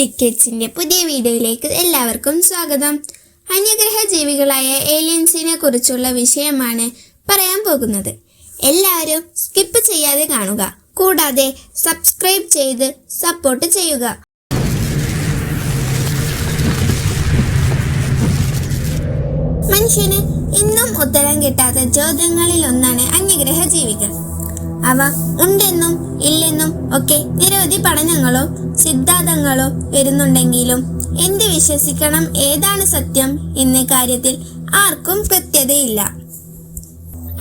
Life ഡിക്കറ്റ്സിന്റെ പുതിയ വീഡിയോയിലേക്ക് എല്ലാവർക്കും സ്വാഗതം. അന്യഗ്രഹ ജീവികളായ ഏലിയൻസിനെ കുറിച്ചുള്ള വിഷയമാണ് പറയാൻ പോകുന്നത്. എല്ലാവരും സ്കിപ്പ് ചെയ്യാതെ കാണുക. കൂടാതെ സബ്സ്ക്രൈബ് ചെയ്ത് സപ്പോർട്ട് ചെയ്യുക. മനുഷ്യന് ഇന്നും ഉത്തരം കിട്ടാത്ത ചോദ്യങ്ങളിൽ ഒന്നാണ് അന്യഗ്രഹ ജീവികൾ. അവ ഉണ്ടെന്നും ഇല്ലെന്നും ഒക്കെ നിരവധി പഠനങ്ങളോ സിദ്ധാന്തങ്ങളോ വരുന്നുണ്ടെങ്കിലും എന്ത് വിശ്വസിക്കണം ഏതാണ് സത്യം എന്ന കാര്യത്തിൽ ആർക്കും കൃത്യതയില്ല.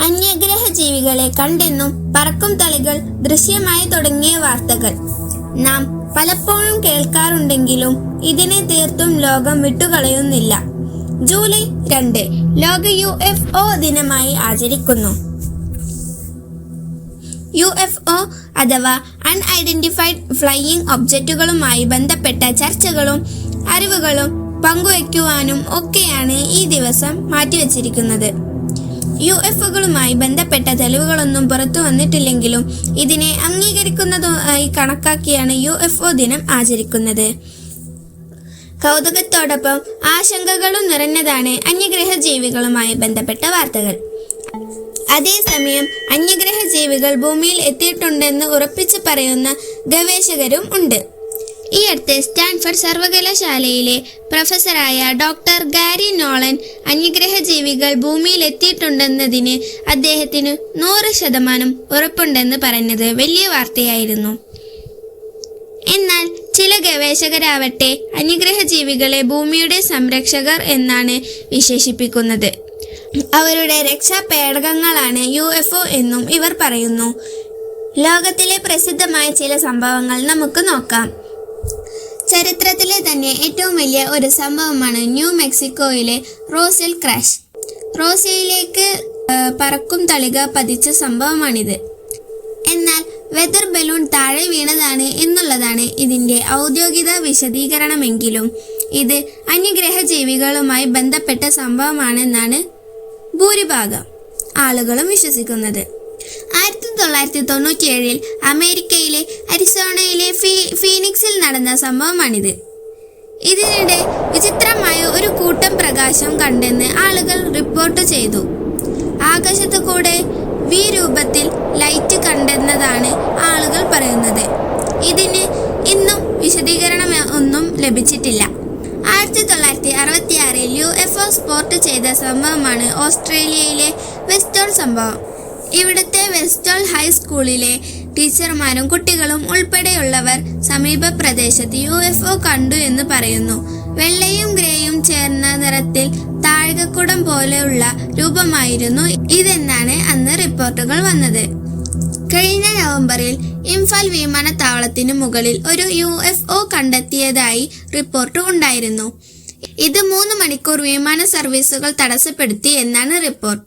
അന്യഗ്രഹ ജീവികളെ കണ്ടെന്നും പറക്കും തളികൾ ദൃശ്യമായി തുടങ്ങിയ വാർത്തകൾ. നാം പലപ്പോഴും കേൾക്കാറുണ്ടെങ്കിലും ഇതിനെ തീർത്തും ലോകം വിട്ടുകളയുന്നില്ല. ജൂലൈ രണ്ട് ലോക യു ദിനമായി ആചരിക്കുന്നു. യു എഫ് ഒ അഥവാ അൺഐഡന്റിഫൈഡ് ഫ്ലൈയിങ് ഒബ്ജക്റ്റുകളുമായി ബന്ധപ്പെട്ട ചർച്ചകളും അറിവുകളും പങ്കുവയ്ക്കുവാനും ഒക്കെയാണ് ഈ ദിവസം മാറ്റിവെച്ചിരിക്കുന്നത്. യു എഫ് ഒകളുമായി ബന്ധപ്പെട്ട തെളിവുകളൊന്നും പുറത്തു വന്നിട്ടില്ലെങ്കിലും ഇതിനെ അംഗീകരിക്കുന്നതായി കണക്കാക്കിയാണ് യു എഫ് ഒ ദിനം ആചരിക്കുന്നത്. കൗതുകത്തോടൊപ്പം ആശങ്കകളും നിറഞ്ഞതാണ് അന്യഗ്രഹ ജീവികളുമായി ബന്ധപ്പെട്ട വാർത്തകൾ. അതേസമയം അന്യഗ്രഹ ജീവികൾ ഭൂമിയിൽ എത്തിയിട്ടുണ്ടെന്ന് ഉറപ്പിച്ചു പറയുന്ന ഗവേഷകരും ഉണ്ട്. ഈ അടുത്ത് സ്റ്റാൻഫർഡ് സർവകലാശാലയിലെ പ്രൊഫസറായ ഡോക്ടർ ഗാരി നോളൻ അന്യഗ്രഹ ജീവികൾ ഭൂമിയിൽ എത്തിയിട്ടുണ്ടെന്നതിന് അദ്ദേഹത്തിന് നൂറ് ശതമാനം ഉറപ്പുണ്ടെന്ന് പറഞ്ഞത് വലിയ വാർത്തയായിരുന്നു. എന്നാൽ ചില ഗവേഷകരാവട്ടെ അന്യഗ്രഹ ജീവികളെ ഭൂമിയുടെ സംരക്ഷകർ എന്നാണ് വിശേഷിപ്പിക്കുന്നത്. അവരുടെ രക്ഷാപേടകങ്ങളാണ് യു എഫ് ഒ എന്നും ഇവർ പറയുന്നു. ലോകത്തിലെ പ്രസിദ്ധമായ ചില സംഭവങ്ങൾ നമുക്ക് നോക്കാം. ചരിത്രത്തിലെ തന്നെ ഏറ്റവും വലിയ ഒരു സംഭവമാണ് ന്യൂ മെക്സിക്കോയിലെ റോസിൽ ക്രാഷ്. റോസിയിലേക്ക് പറക്കും തളിക പതിച്ച സംഭവമാണിത്. എന്നാൽ വെതർ ബലൂൺ താഴെ വീണതാണ് എന്നുള്ളതാണ് ഇതിന്റെ ഔദ്യോഗിക വിശദീകരണമെങ്കിലും. ഇത് അന്യഗ്രഹ ജീവികളുമായി ബന്ധപ്പെട്ട സംഭവമാണെന്നാണ് ഭൂരിഭാഗം ആളുകളും വിശ്വസിക്കുന്നത്. ആയിരത്തി തൊള്ളായിരത്തി തൊണ്ണൂറ്റിയേഴിൽ അമേരിക്കയിലെ അരിസോണയിലെ ഫീ ഫീനിക്സിൽ നടന്ന സംഭവമാണിത്. ഇതിനിടെ വിചിത്രമായ ഒരു കൂട്ടം പ്രകാശം കണ്ടെന്ന് ആളുകൾ റിപ്പോർട്ട് ചെയ്തു. ആകാശത്ത് കൂടെ വി രൂപത്തിൽ ലൈറ്റ് കണ്ടെന്നതാണ് ആളുകൾ പറയുന്നത്. ഇതിന് ഇന്നും വിശദീകരണം ഒന്നും ലഭിച്ചിട്ടില്ല. ആയിരത്തി തൊള്ളായിരത്തി അറുപത്തി ആറിൽ യു എഫ് ഒ സ്പോർട്ട് ചെയ്ത സംഭവമാണ് ഓസ്ട്രേലിയയിലെ വെസ്റ്റോൾ സംഭവം. ഇവിടുത്തെ വെസ്റ്റോൾ ഹൈസ്കൂളിലെ ടീച്ചർമാരും കുട്ടികളും ഉൾപ്പെടെയുള്ളവർ സമീപ പ്രദേശത്ത് യു എഫ് ഒ കണ്ടു എന്ന് പറയുന്നു. വെള്ളയും ഗ്രേയും ചേർന്ന നിറത്തിൽ താഴകക്കുടം പോലെയുള്ള രൂപമായിരുന്നു ഇതെന്നാണ് അന്ന് റിപ്പോർട്ടുകൾ വന്നത്. കഴിഞ്ഞ നവംബറിൽ ഇംഫാൽ വിമാനത്താവളത്തിന് മുകളിൽ ഒരു യു എഫ് ഒ കണ്ടെത്തിയതായി റിപ്പോർട്ട് ഉണ്ടായിരുന്നു. ഇത് മൂന്ന് മണിക്കൂർ വിമാന സർവീസുകൾ തടസ്സപ്പെടുത്തി എന്നാണ് റിപ്പോർട്ട്.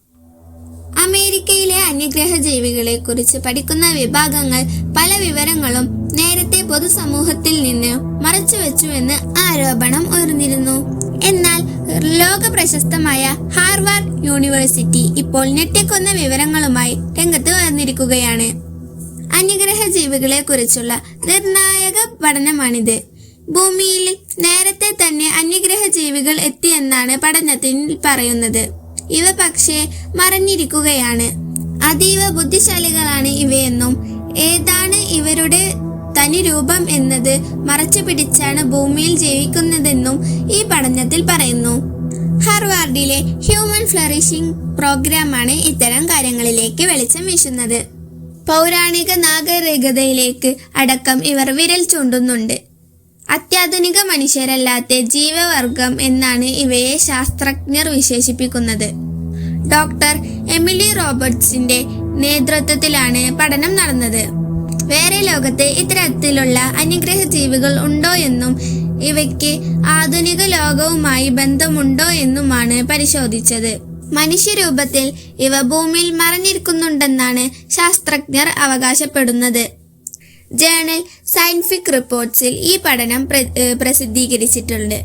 അമേരിക്കയിലെ അന്യഗ്രഹ ജീവികളെ കുറിച്ച് പഠിക്കുന്ന വിഭാഗങ്ങൾ പല വിവരങ്ങളും നേരത്തെ പൊതുസമൂഹത്തിൽ നിന്ന് മറച്ചുവെച്ചുവെന്ന് ആരോപണം ഉയർന്നിരുന്നു. എന്നാൽ ലോക പ്രശസ്തമായ ഹാർവാർഡ് യൂണിവേഴ്സിറ്റി ഇപ്പോൾ ഞെട്ടിക്കുന്ന വിവരങ്ങളുമായി രംഗത്ത് വന്നിരിക്കുകയാണ്. അന്യഗ്രഹ ജീവികളെ കുറിച്ചുള്ള നിർണായക പഠനമാണിത്. ഭൂമിയിൽ നേരത്തെ തന്നെ അന്യഗ്രഹ ജീവികൾ എത്തിയെന്നാണ് പഠനത്തിൽ പറയുന്നത്. ഇവ പക്ഷേ മറഞ്ഞിരിക്കുകയാണ്. അതീവ ബുദ്ധിശാലികളാണ് ഇവയെന്നും ഏതാണ് ഇവരുടെ തനി രൂപം എന്നത് മറച്ചു പിടിച്ചാണ് ഭൂമിയിൽ ജീവിക്കുന്നതെന്നും ഈ പഠനത്തിൽ പറയുന്നു. ഹാർവാർഡിലെ ഹ്യൂമൻ ഫ്ലറിഷിംഗ് പ്രോഗ്രാമാണ് ഇത്തരം കാര്യങ്ങളിലേക്ക് വെളിച്ചം വീശുന്നത്. പൗരാണിക നാഗരികതയിലേക്ക് അടക്കം ഇവർ വിരൽ ചൂണ്ടുന്നുണ്ട്. അത്യാധുനിക മനുഷ്യരല്ലാത്ത ജീവവർഗം എന്നാണ് ഇവയെ ശാസ്ത്രജ്ഞർ വിശേഷിപ്പിക്കുന്നത്. ഡോക്ടർ എമിലി റോബർട്ട്സിന്റെ നേതൃത്വത്തിലാണ് പഠനം നടന്നത്. വേറെ ലോകത്തെ ഇത്തരത്തിലുള്ള അനുഗ്രഹ ജീവികൾ ഉണ്ടോ എന്നും ഇവയ്ക്ക് ആധുനിക ലോകവുമായി ബന്ധമുണ്ടോ എന്നുമാണ് പരിശോധിച്ചത്. മനുഷ്യരൂപത്തിൽ ഇവ ഭൂമിയിൽ മറഞ്ഞിരിക്കുന്നുണ്ടെന്നാണ് ശാസ്ത്രജ്ഞർ അവകാശപ്പെടുന്നത്. ജേണൽ സയൻഫിക് റിപ്പോർട്ട്സിൽ ഈ പഠനം പ്രസിദ്ധീകരിച്ചിട്ടുണ്ട്.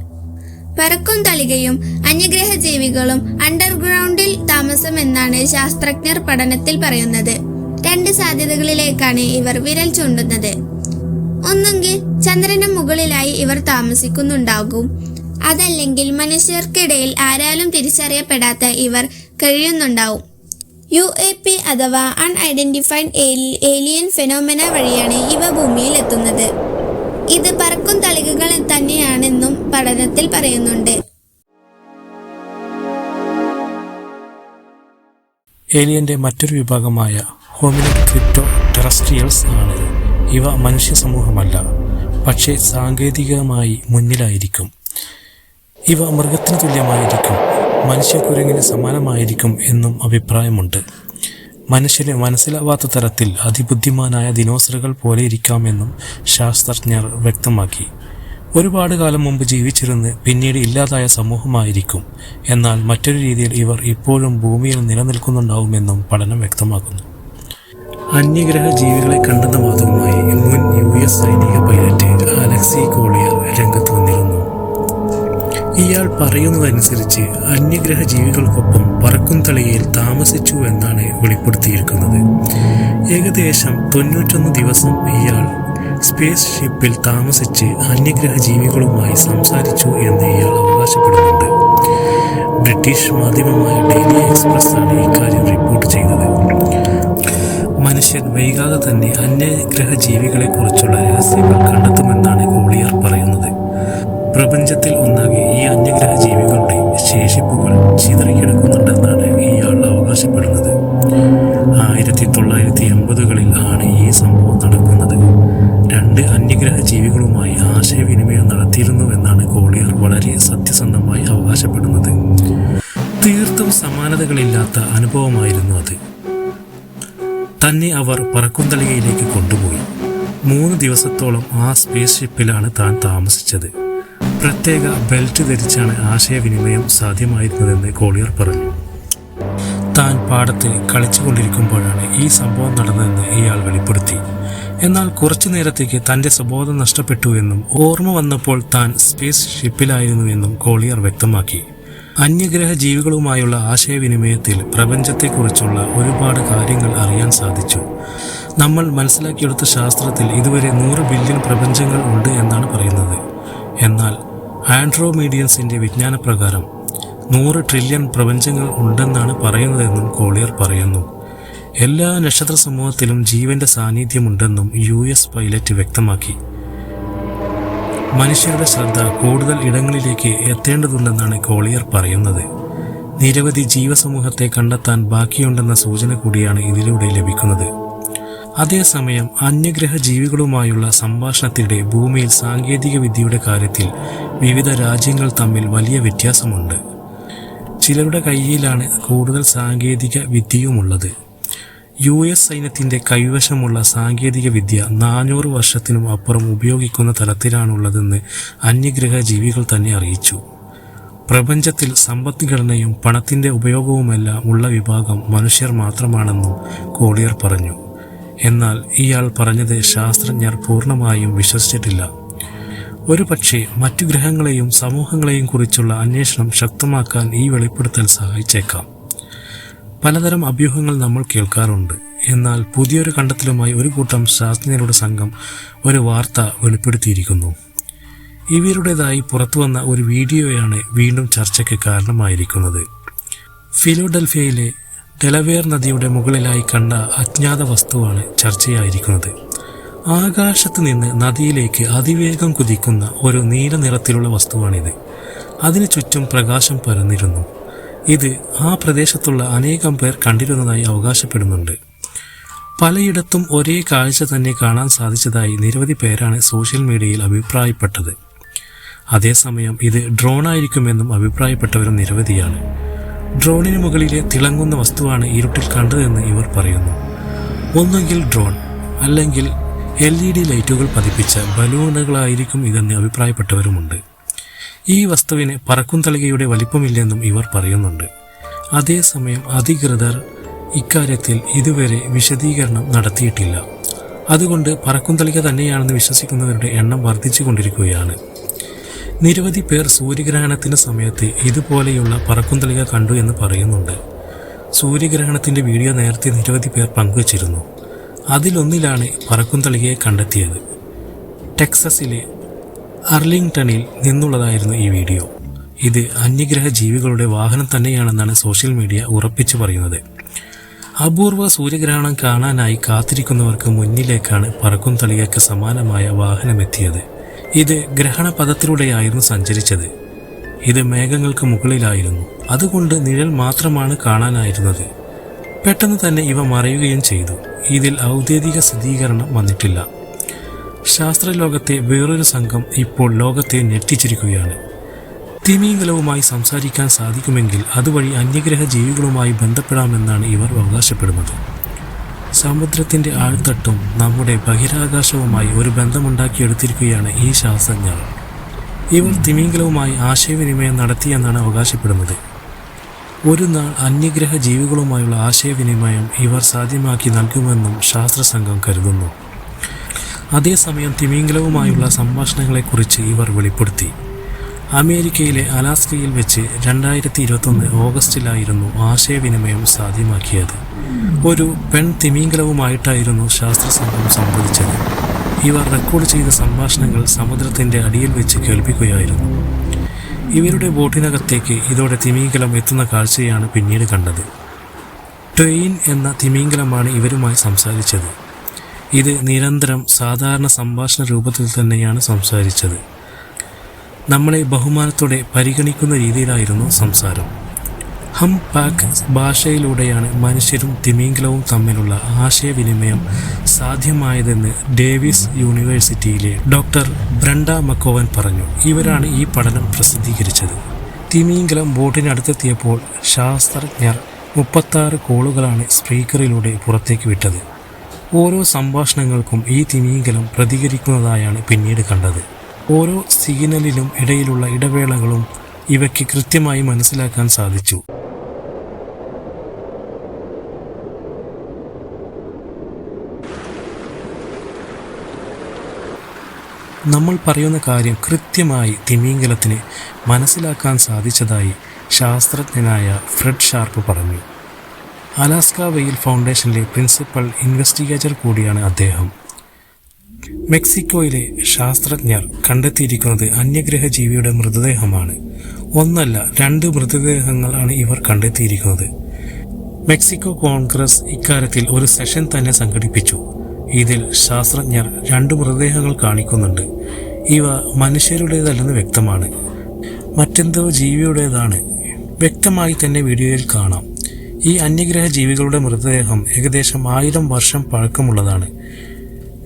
പറക്കും തളികയും അന്യഗ്രഹ ജീവികളും അണ്ടർഗ്രൗണ്ടിൽ താമസമെന്നാണ് ശാസ്ത്രജ്ഞർ പഠനത്തിൽ പറയുന്നത്. രണ്ട് സാധ്യതകളിലേക്കാണ് ഇവർ വിരൽ ചൂണ്ടുന്നത്. ഒന്നുകിൽ ചന്ദ്രന് മുകളിലായി ഇവർ താമസിക്കുന്നുണ്ടാകും. അതല്ലെങ്കിൽ മനുഷ്യർക്കിടയിൽ ആരാലും തിരിച്ചറിയപ്പെടാത്ത ഇവർ കഴിയുന്നുണ്ടാവും. യു എ പി അഥവാ അൺഐഡന്റിഫൈഡ് ഏലിയൻ ഫെനോമെന വഴിയാണ് ഇവ ഭൂമിയിൽ എത്തുന്നത് ഇത് പറക്കും തളികകൾ തന്നെയാണെന്നും പഠനത്തിൽ പറയുന്നുണ്ട്. ഏലിയന്റെ മറ്റൊരു വിഭാഗമായ ഹോമിനിഡ് ക്രിപ്റ്റോ ടെറസ്ട്രിയൽസ് ആണ്. ഇവ മനുഷ്യ സമൂഹമല്ല പക്ഷേ സാങ്കേതികമായി മുന്നിലായിരിക്കും. ഇവ മൃഗത്തിന് തുല്യമായിരിക്കും. മനുഷ്യക്കുരങ്ങിന് സമാനമായിരിക്കും എന്നും അഭിപ്രായമുണ്ട്. മനുഷ്യന് മനസ്സിലാവാത്ത തരത്തിൽ അതിബുദ്ധിമാനായ ദിനോസറുകൾ പോലെ ഇരിക്കാമെന്നും ശാസ്ത്രജ്ഞർ വ്യക്തമാക്കി. ഒരുപാട് കാലം മുമ്പ് ജീവിച്ചിരുന്ന് പിന്നീട് ഇല്ലാതായ സമൂഹമായിരിക്കും. എന്നാൽ മറ്റൊരു രീതിയിൽ ഇവർ ഇപ്പോഴും ഭൂമിയിൽ നിലനിൽക്കുന്നുണ്ടാവുമെന്നും പഠനം വ്യക്തമാക്കുന്നു. അന്യഗ്രഹ ജീവികളെ കണ്ടെന്ന വാദവുമായി മുൻ യു എസ് സൈനിക പൈലറ്റ് അലക്സി കോളിയർ വന്നിരുന്നു ഇയാൾ പറയുന്നതനുസരിച്ച് അന്യഗ്രഹ ജീവികൾക്കൊപ്പം പറക്കും തളിയിൽ താമസിച്ചു എന്നാണ് വെളിപ്പെടുത്തിയിരിക്കുന്നത് ഏകദേശം തൊണ്ണൂറ്റൊന്ന് ദിവസം ഇയാൾ സ്പേസ് ഷിപ്പിൽ താമസിച്ച് അന്യഗ്രഹ ജീവികളുമായി സംസാരിച്ചു എന്ന് ഇയാൾ അവകാശപ്പെടുന്നുണ്ട്. ബ്രിട്ടീഷ് മാധ്യമമായ ഡെയിലി എക്സ്പ്രസ് ആണ് ഇക്കാര്യം റിപ്പോർട്ട് ചെയ്തത്. മനുഷ്യൻ വൈകാതെ തന്നെ അന്യഗ്രഹ ജീവികളെക്കുറിച്ചുള്ള രഹസ്യങ്ങൾ കണ്ടെത്തുമെന്നാണ് ഗോളിയർ പറയുന്നത്. പ്രപഞ്ചത്തിൽ ഒന്നാകെ ഈ അന്യഗ്രഹ ജീവികളുടെ ശേഷിപ്പുകൾ ചിതറിക്കിടക്കുന്നുണ്ടെന്നാണ് ഇയാൾ അവകാശപ്പെടുന്നത്. ആയിരത്തി തൊള്ളായിരത്തി എൺപതുകളിൽ ആണ് ഈ സംഭവം നടക്കുന്നത്. രണ്ട് അന്യഗ്രഹ ജീവികളുമായി ആശയവിനിമയം നടത്തിയിരുന്നുവെന്നാണ് കോളിയർ വളരെ സത്യസന്ധമായി അവകാശപ്പെടുന്നത്. തീർത്തും സമാനതകളില്ലാത്ത അനുഭവമായിരുന്നു അത്. തന്നെ അവർ പറക്കുന്തളികയിലേക്ക് കൊണ്ടുപോയി. മൂന്ന് ദിവസത്തോളം ആ സ്പേസ് ഷിപ്പിലാണ് താൻ താമസിച്ചത്. പ്രത്യേക ബെൽറ്റ് ധരിച്ചാണ് ആശയവിനിമയം സാധ്യമായിരുന്നതെന്ന് കോളിയർ പറഞ്ഞു. താൻ പാടത്തിൽ കളിച്ചുകൊണ്ടിരിക്കുമ്പോഴാണ് ഈ സംഭവം നടന്നതെന്ന് ഇയാൾ വെളിപ്പെടുത്തി. എന്നാൽ കുറച്ചു നേരത്തേക്ക് തന്റെ സ്വബോധം നഷ്ടപ്പെട്ടു എന്നും ഓർമ്മ വന്നപ്പോൾ താൻ സ്പേസ് ഷിപ്പിലായിരുന്നു എന്നും കോളിയർ വ്യക്തമാക്കി. അന്യഗ്രഹ ജീവികളുമായുള്ള ആശയവിനിമയത്തിൽ പ്രപഞ്ചത്തെക്കുറിച്ചുള്ള ഒരുപാട് കാര്യങ്ങൾ അറിയാൻ സാധിച്ചു. നമ്മൾ മനസ്സിലാക്കിയെടുത്ത ശാസ്ത്രത്തിൽ ഇതുവരെ നൂറ് ബില്യൺ പ്രപഞ്ചങ്ങൾ ഉണ്ട് എന്നാണ് പറയുന്നത്. എന്നാൽ ആൻഡ്രോമീഡിയൻസിന്റെ വിജ്ഞാനപ്രകാരം നൂറ് ട്രില്യൺ പ്രപഞ്ചങ്ങൾ ഉണ്ടെന്നാണ് പറയുന്നതെന്നും കോളിയർ പറയുന്നു. എല്ലാ നക്ഷത്ര സമൂഹത്തിലും ജീവന്റെ സാന്നിധ്യമുണ്ടെന്നും യു എസ് പൈലറ്റ് വ്യക്തമാക്കി. മനുഷ്യരുടെ ശ്രദ്ധ കൂടുതൽ ഇടങ്ങളിലേക്ക് എത്തേണ്ടതുണ്ടെന്നാണ് കോളിയർ പറയുന്നത്. നിരവധി ജീവസമൂഹത്തെ കണ്ടെത്താൻ ബാക്കിയുണ്ടെന്ന സൂചന കൂടിയാണ് ഇതിലൂടെ ലഭിക്കുന്നത്. അതേസമയം അന്യഗ്രഹ ജീവികളുമായുള്ള സംഭാഷണത്തിനിടെ ഭൂമിയിൽ സാങ്കേതിക വിദ്യയുടെ കാര്യത്തിൽ വിവിധ രാജ്യങ്ങൾ തമ്മിൽ വലിയ വ്യത്യാസമുണ്ട്. ചിലരുടെ കയ്യിലാണ് കൂടുതൽ സാങ്കേതിക വിദ്യയുമുള്ളത് യു എസ് സൈന്യത്തിന്റെ കൈവശമുള്ള സാങ്കേതിക വിദ്യ നാനൂറ് വർഷത്തിനും അപ്പുറം ഉപയോഗിക്കുന്ന തലത്തിലാണുള്ളതെന്ന് അന്യഗ്രഹ ജീവികൾ തന്നെ അറിയിച്ചു. പ്രപഞ്ചത്തിൽ സമ്പദ്ഘടനയും പണത്തിന്റെ ഉപയോഗവുമെല്ലാം ഉള്ള വിഭാഗം മനുഷ്യർ മാത്രമാണെന്നും കോളിയർ പറഞ്ഞു. എന്നാൽ ഇയാൾ പറഞ്ഞത് ശാസ്ത്രജ്ഞർ പൂർണമായും വിശ്വസിച്ചിട്ടില്ല. ഒരു പക്ഷേ മറ്റു ഗ്രഹങ്ങളെയും സമൂഹങ്ങളെയും കുറിച്ചുള്ള അന്വേഷണം ശക്തമാക്കാൻ ഈ വെളിപ്പെടുത്തൽ സഹായിച്ചേക്കാം. പലതരം അഭ്യൂഹങ്ങൾ നമ്മൾ കേൾക്കാറുണ്ട്. എന്നാൽ പുതിയൊരു കണ്ടെത്തലുമായി ഒരു കൂട്ടം ശാസ്ത്രജ്ഞരുടെ സംഘം ഒരു വാർത്ത വെളിപ്പെടുത്തിയിരിക്കുന്നു. ഇവരുടേതായി പുറത്തുവന്ന ഒരു വീഡിയോയാണ് വീണ്ടും ചർച്ചയ്ക്ക് കാരണമായിരിക്കുന്നത്. ഫിലോഡൽഫിയയിലെ ഡെലവേർ നദിയുടെ മുകളിലായി കണ്ട അജ്ഞാത വസ്തുവാണ് ചർച്ചയായിരിക്കുന്നത്. ആകാശത്ത് നിന്ന് നദിയിലേക്ക് അതിവേഗം കുതിക്കുന്ന ഒരു നീല നിറത്തിലുള്ള വസ്തുവാണിത്. അതിനു ചുറ്റും പ്രകാശം പരന്നിരുന്നു. ഇത് ആ പ്രദേശത്തുള്ള അനേകം പേർ കണ്ടിരുന്നതായി അവകാശപ്പെടുന്നുണ്ട്. പലയിടത്തും ഒരേ കാഴ്ച തന്നെ കാണാൻ സാധിച്ചതായി നിരവധി പേരാണ് സോഷ്യൽ മീഡിയയിൽ അഭിപ്രായപ്പെട്ടത്. അതേസമയം ഇത് ഡ്രോണായിരിക്കുമെന്നും അഭിപ്രായപ്പെട്ടവരും നിരവധിയാണ്. ഡ്രോണിന് മുകളിലെ തിളങ്ങുന്ന വസ്തുവാണ് ഇരുട്ടിൽ കണ്ടതെന്ന് ഇവർ പറയുന്നു. ഒന്നുകിൽ ഡ്രോൺ അല്ലെങ്കിൽ എൽ ഇ ഡി ലൈറ്റുകൾ പതിപ്പിച്ച ബലൂണുകളായിരിക്കും ഇതെന്ന് അഭിപ്രായപ്പെട്ടവരുമുണ്ട്. ഈ വസ്തുവിന് പറക്കും തളികയുടെ വലിപ്പമില്ലെന്നും ഇവർ പറയുന്നുണ്ട്. അതേസമയം അധികൃതർ ഇക്കാര്യത്തിൽ ഇതുവരെ വിശദീകരണം നടത്തിയിട്ടില്ല. അതുകൊണ്ട് പറക്കും തളിക തന്നെയാണെന്ന് വിശ്വസിക്കുന്നവരുടെ എണ്ണം വർദ്ധിച്ചുകൊണ്ടിരിക്കുകയാണ്. നിരവധി പേർ സൂര്യഗ്രഹണത്തിന്റെ സമയത്ത് ഇതുപോലെയുള്ള പറക്കുന്തളിക കണ്ടു എന്ന് പറയുന്നുണ്ട്. സൂര്യഗ്രഹണത്തിന്റെ വീഡിയോ നേരത്തെ നിരവധി പേർ പങ്കുവച്ചിരുന്നു. അതിലൊന്നിലാണ് പറക്കുന്തളികയെ കണ്ടെത്തിയത്. ടെക്സസിലെ അർലിംഗ്ടണിൽ നിന്നുള്ളതായിരുന്നു ഈ വീഡിയോ. ഇത് അന്യഗ്രഹ ജീവികളുടെ വാഹനം തന്നെയാണെന്നാണ് സോഷ്യൽ മീഡിയ ഉറപ്പിച്ചു പറയുന്നത്. അപൂർവ സൂര്യഗ്രഹണം കാണാനായി കാത്തിരിക്കുന്നവർക്ക് മുന്നിലേക്കാണ് പറക്കും തളികയ്ക്ക് സമാനമായ വാഹനമെത്തിയത്. ഇത് ഗ്രഹണപഥത്തിലൂടെയായിരുന്നു സഞ്ചരിച്ചത്. ഇത് മേഘങ്ങൾക്ക് മുകളിലായിരുന്നു. അതുകൊണ്ട് നിഴൽ മാത്രമാണ് കാണാനായിരുന്നത്. പെട്ടെന്ന് തന്നെ ഇവ മറയുകയും ചെയ്തു. ഇതിൽ ഔദ്യോഗിക സ്ഥിരീകരണം വന്നിട്ടില്ല. ശാസ്ത്രലോകത്തെ വേറൊരു സംഘം ഇപ്പോൾ ലോകത്തെ ഞെട്ടിച്ചിരിക്കുകയാണ്. തിമിംഗലവുമായി സംസാരിക്കാൻ സാധിക്കുമെങ്കിൽ അതുവഴി അന്യഗ്രഹ ജീവികളുമായി ബന്ധപ്പെടാമെന്നാണ് ഇവർ അവകാശപ്പെടുന്നത്. സമുദ്രത്തിന്റെ ആഴ്ത്തട്ടും നമ്മുടെ ബഹിരാകാശവുമായി ഒരു ബന്ധമുണ്ടാക്കിയെടുത്തിരിക്കുകയാണ് ഈ ശാസ്ത്രജ്ഞർ. ഇവർ തിമിംഗലവുമായി ആശയവിനിമയം നടത്തിയെന്നാണ് അവകാശപ്പെടുന്നത്. ഒരു നാൾ അന്യഗ്രഹ ജീവികളുമായുള്ള ആശയവിനിമയം ഇവർ സാധ്യമാക്കി നൽകുമെന്നും ശാസ്ത്രസംഘം കരുതുന്നു. അതേസമയം തിമിംഗലവുമായുള്ള സംഭാഷണങ്ങളെക്കുറിച്ച് ഇവർ വെളിപ്പെടുത്തി. അമേരിക്കയിലെ അലാസ്കയിൽ വെച്ച് രണ്ടായിരത്തി ഇരുപത്തൊന്ന് ഓഗസ്റ്റിലായിരുന്നു ആശയവിനിമയം സാധ്യമാക്കിയത്. ഒരു പെൺ തിമിംഗലവുമായിട്ടായിരുന്നു ശാസ്ത്രസംഘം സംവദിച്ചത്. ഇവർ റെക്കോർഡ് ചെയ്ത സംഭാഷണങ്ങൾ സമുദ്രത്തിന്റെ അടിയിൽ വെച്ച് കേൾപ്പിക്കുകയായിരുന്നു. ഇവരുടെ ബോട്ടിനകത്തേക്ക് ഇതോടെ തിമിംഗലം എത്തുന്ന കാഴ്ചയാണ് പിന്നീട് കണ്ടത്. ട്വെയിൻ എന്ന തിമിംഗലമാണ് ഇവരുമായി സംസാരിച്ചത്. ഇത് നിരന്തരം സാധാരണ സംഭാഷണ രൂപത്തിൽ തന്നെയാണ് സംസാരിച്ചത്. നമ്മളെ ബഹുമാനത്തോടെ പരിഗണിക്കുന്ന രീതിയിലായിരുന്നു സംസാരം. ഹം പാക്ക് ഭാഷയിലൂടെയാണ് മനുഷ്യരും തിമിംഗലവും തമ്മിലുള്ള ആശയവിനിമയം സാധ്യമായതെന്ന് ഡേവിസ് യൂണിവേഴ്സിറ്റിയിലെ ഡോക്ടർ ബ്രണ്ട മക്കോവൻ പറഞ്ഞു. ഇവരാണ് ഈ പഠനം പ്രസിദ്ധീകരിച്ചത്. തിമിംഗലം ബോട്ടിനടുത്തെത്തിയപ്പോൾ ശാസ്ത്രജ്ഞർ മുപ്പത്താറ് കോളുകളാണ് സ്പീക്കറിലൂടെ പുറത്തേക്ക് വിട്ടത്. ഓരോ സംഭാഷണങ്ങൾക്കും ഈ തിമിംഗലം പ്രതികരിക്കുന്നതായാണ് പിന്നീട് കണ്ടത്. ഓരോ സിഗ്നലിനും ഇടയിലുള്ള ഇടവേളകളും ഇവയ്ക്ക് കൃത്യമായി മനസ്സിലാക്കാൻ സാധിച്ചു. നമ്മൾ പറയുന്ന കാര്യം കൃത്യമായി തിമിംഗലത്തിന് മനസ്സിലാക്കാൻ സാധിച്ചതായി ശാസ്ത്രജ്ഞനായ ഫ്രെഡ് ഷാർപ്പ് പറഞ്ഞു. അലാസ്ക വെയിൽ ഫൗണ്ടേഷനിലെ പ്രിൻസിപ്പൽ ഇൻവെസ്റ്റിഗേറ്റർ കൂടിയാണ് അദ്ദേഹം. മെക്സിക്കോയിലെ ശാസ്ത്രജ്ഞർ കണ്ടെത്തിയിരിക്കുന്നത് അന്യഗ്രഹ ജീവിയുടെ മൃതദേഹമാണ്. ഒന്നല്ല രണ്ട് മൃതദേഹങ്ങളാണ് ഇവർ കണ്ടെത്തിയിരിക്കുന്നത്. മെക്സിക്കോ കോൺഗ്രസ് ഇക്കാര്യത്തിൽ ഒരു സെഷൻ തന്നെ സംഘടിപ്പിച്ചു. ഇതിൽ ശാസ്ത്രജ്ഞർ രണ്ട് മൃതദേഹങ്ങൾ കാണിക്കുന്നുണ്ട്. ഇവ മനുഷ്യരുടേതല്ലെന്ന് വ്യക്തമാണ്. മറ്റെന്തോ ജീവിയുടേതാണ്. വ്യക്തമായി തന്നെ വീഡിയോയിൽ കാണാം. ഈ അന്യഗ്രഹ ജീവികളുടെ മൃതദേഹം ഏകദേശം ആയിരം വർഷം പഴക്കമുള്ളതാണ്.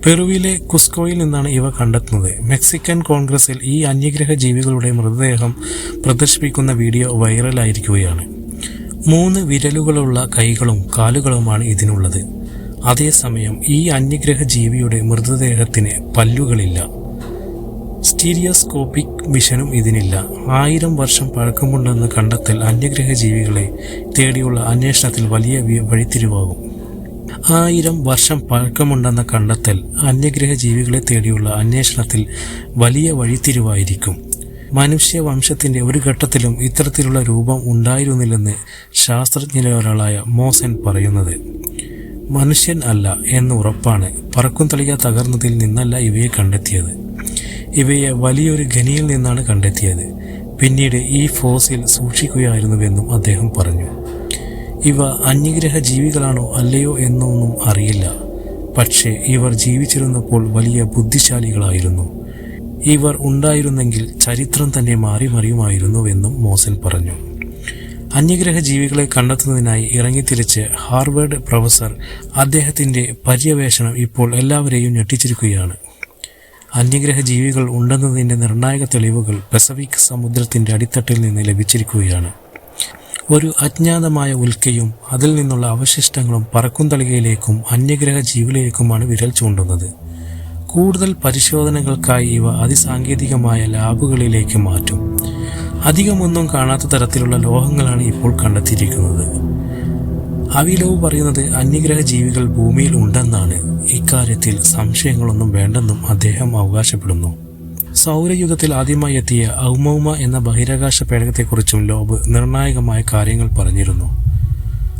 പെറുവിലെ കുസ്കോയിൽ നിന്നാണ് ഇവ കണ്ടെത്തുന്നത്. മെക്സിക്കൻ കോൺഗ്രസിൽ ഈ അന്യഗ്രഹ ജീവികളുടെ മൃതദേഹം പ്രദർശിപ്പിക്കുന്ന വീഡിയോ വൈറലായിരിക്കുകയാണ്. മൂന്ന് വിരലുകളുള്ള കൈകളും കാലുകളുമാണ് ഇതിനുള്ളത്. അതേസമയം ഈ അന്യഗ്രഹ ജീവിയുടെ മൃതദേഹത്തിന് പല്ലുകളില്ല. സ്റ്റീരിയോസ്കോപ്പിക് വിഷനും ഇതിനില്ല. ആയിരം വർഷം പഴക്കമുണ്ടെന്ന് കണ്ടെത്തൽ അന്യഗ്രഹ ജീവികളെ തേടിയുള്ള അന്വേഷണത്തിൽ വലിയ വഴിത്തിരിവാകും. ആയിരം വർഷം പഴക്കമുണ്ടെന്ന കണ്ടെത്തൽ അന്യഗ്രഹ ജീവികളെ തേടിയുള്ള അന്വേഷണത്തിൽ വലിയ വഴിത്തിരിവായിരിക്കും. മനുഷ്യവംശത്തിന്റെ ഒരു ഘട്ടത്തിലും ഇത്തരത്തിലുള്ള രൂപം ഉണ്ടായിരുന്നില്ലെന്ന് ശാസ്ത്രജ്ഞരിൽ ഒരാളായ മോസൻ പറയുന്നത്. മനുഷ്യൻ അല്ല എന്ന് ഉറപ്പാണ്. പറക്കും തളിക തകർന്നതിൽ നിന്നല്ല ഇവയെ കണ്ടെത്തിയത്. ഇവയെ വലിയൊരു ഖനിയിൽ നിന്നാണ് കണ്ടെത്തിയത്. പിന്നീട് ഈ ഫോസിൽ സൂക്ഷിക്കുകയായിരുന്നുവെന്നും അദ്ദേഹം പറഞ്ഞു. ഇവ അന്യഗ്രഹ ജീവികളാണോ അല്ലയോ എന്നൊന്നും അറിയില്ല. പക്ഷേ ഇവർ ജീവിച്ചിരുന്നപ്പോൾ വലിയ ബുദ്ധിശാലികളായിരുന്നു. ഇവർ ഉണ്ടായിരുന്നെങ്കിൽ ചരിത്രം തന്നെ മാറി മറിയുമായിരുന്നുവെന്നും മോസൻ പറഞ്ഞു. അന്യഗ്രഹ ജീവികളെ കണ്ടെത്തുന്നതിനായി ഇറങ്ങിത്തിരിച്ച് ഹാർവേഡ് പ്രൊഫസർ അദ്ദേഹത്തിന്റെ പര്യവേഷണം ഇപ്പോൾ എല്ലാവരെയും ഞെട്ടിച്ചിരിക്കുകയാണ്. അന്യഗ്രഹ ജീവികൾ ഉണ്ടെന്നതിന്റെ നിർണായക തെളിവുകൾ പസഫിക് സമുദ്രത്തിന്റെ അടിത്തട്ടിൽ നിന്ന് ലഭിച്ചിരിക്കുകയാണ്. ഒരു അജ്ഞാതമായ ഉൽക്കയും അതിൽ നിന്നുള്ള അവശിഷ്ടങ്ങളും പറക്കും തളികയിലേക്കും അന്യഗ്രഹ ജീവിലേക്കുമാണ് വിരൽ ചൂണ്ടുന്നത്. കൂടുതൽ പരിശോധനകൾക്കായി ഇവ അതിസാങ്കേതികമായ ലാബുകളിലേക്ക് മാറ്റും. അധികമൊന്നും കാണാത്ത തരത്തിലുള്ള ലോഹങ്ങളാണ് ഇപ്പോൾ കണ്ടെത്തിയിരിക്കുന്നത്. അവിലോവ് പറയുന്നത് അന്യഗ്രഹ ജീവികൾ ഭൂമിയിൽ ഉണ്ടെന്നാണ്. ഇക്കാര്യത്തിൽ സംശയങ്ങളൊന്നും വേണ്ടെന്നും അദ്ദേഹം അവകാശപ്പെടുന്നു. സൗരയുഗത്തിൽ ആദ്യമായി എത്തിയ ഔമൗമ എന്ന ബഹിരാകാശ പേടകത്തെക്കുറിച്ചും ലോബ് നിർണായകമായ കാര്യങ്ങൾ പറഞ്ഞിരുന്നു.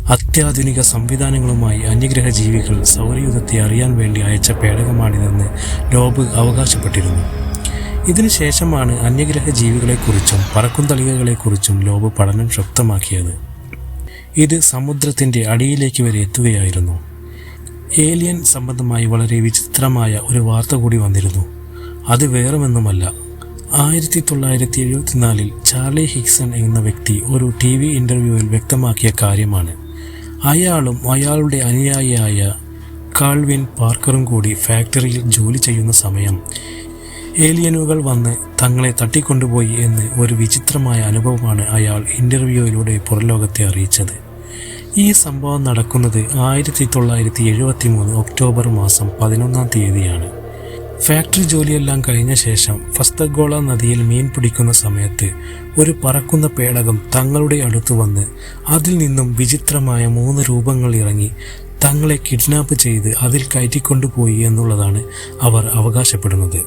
അത്യാധുനിക സംവിധാനങ്ങളുമായി അന്യഗ്രഹ ജീവികൾ സൗരയുഗത്തെ അറിയാൻ വേണ്ടി അയച്ച പേടകമാണിതെന്ന് ലോബ് അവകാശപ്പെട്ടിരുന്നു. ഇതിനുശേഷമാണ് അന്യഗ്രഹ ജീവികളെക്കുറിച്ചും പറക്കും തളികകളെക്കുറിച്ചും ലോബ് പഠനം ശക്തമാക്കിയത്. ഇത് സമുദ്രത്തിന്റെ അടിയിലേക്ക് വരെ എത്തുകയായിരുന്നു. ഏലിയൻ സംബന്ധമായി വളരെ വിചിത്രമായ ഒരു വാർത്ത കൂടി വന്നിരുന്നു. അത് വേറെമൊന്നുമല്ല. ആയിരത്തി തൊള്ളായിരത്തി എഴുപത്തിനാലിൽ ചാർലി ഹിക്സൺ എന്ന വ്യക്തി ഒരു ടി വി ഇന്റർവ്യൂവിൽ വ്യക്തമാക്കിയ കാര്യമാണ്. അയാളും അയാളുടെ അനുയായിയായ കാൾവിൻ പാർക്കറും കൂടി ഫാക്ടറിയിൽ ജോലി ചെയ്യുന്ന സമയം. ഏലിയനുകൾ വന്ന് തങ്ങളെ തട്ടിക്കൊണ്ടുപോയി എന്ന് ഒരു വിചിത്രമായ അനുഭവമാണ് അയാൾ ഇന്റർവ്യൂയിലൂടെ പുറലോകത്തെ അറിയിച്ചത്. ഈ സംഭവം നടക്കുന്നത് ആയിരത്തി തൊള്ളായിരത്തി എഴുപത്തി മൂന്ന് ഒക്ടോബർ മാസം പതിനൊന്നാം തീയതിയാണ്. ഫാക്ടറി ജോലിയെല്ലാം കഴിഞ്ഞ ശേഷം ഫസ്തഗോള നദിയിൽ മീൻ പിടിക്കുന്ന സമയത്ത് ഒരു പറക്കുന്ന പേടകം തങ്ങളുടെ അടുത്ത് വന്ന് അതിൽ നിന്നും വിചിത്രമായ മൂന്ന് രൂപങ്ങൾ ഇറങ്ങി തങ്ങളെ കിഡ്നാപ്പ് ചെയ്ത് അതിൽ കയറ്റിക്കൊണ്ടുപോയി എന്നുള്ളതാണ് അവർ അവകാശപ്പെടുന്നത്.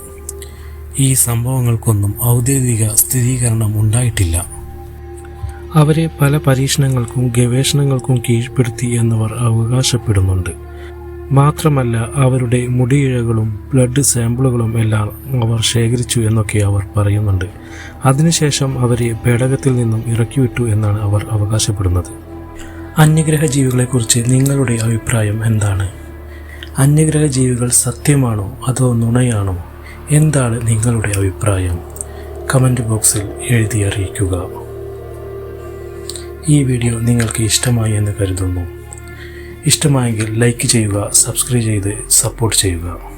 ഈ സംഭവങ്ങൾക്കൊന്നും ഔദ്യോഗിക സ്ഥിരീകരണം ഉണ്ടായിട്ടില്ല. അവരെ പല പരീക്ഷണങ്ങൾക്കും ഗവേഷണങ്ങൾക്കും കീഴ്പ്പെടുത്തി എന്നവർ അവകാശപ്പെടുന്നുണ്ട്. മാത്രമല്ല അവരുടെ മുടിയിഴകളും ബ്ലഡ് സാമ്പിളുകളും എല്ലാം അവർ ശേഖരിച്ചു എന്നൊക്കെ അവർ പറയുന്നുണ്ട്. അതിനുശേഷം അവരെ പേടകത്തിൽ നിന്നും ഇറക്കിവിട്ടു എന്നാണ് അവർ അവകാശപ്പെടുന്നത്. അന്യഗ്രഹ ജീവികളെക്കുറിച്ച് നിങ്ങളുടെ അഭിപ്രായം എന്താണ്? അന്യഗ്രഹ ജീവികൾ സത്യമാണോ അതോ നുണയാണോ? എന്താണ് നിങ്ങളുടെ അഭിപ്രായം? കമന്റ് ബോക്സിൽ എഴുതി അറിയിക്കുക. ഈ വീഡിയോ നിങ്ങൾക്ക് ഇഷ്ടമായി എന്ന് കരുതുന്നു. ഇഷ്ടമായെങ്കിൽ ലൈക്ക് ചെയ്യുക സബ്സ്ക്രൈബ് ചെയ്ത് സപ്പോർട്ട് ചെയ്യുക.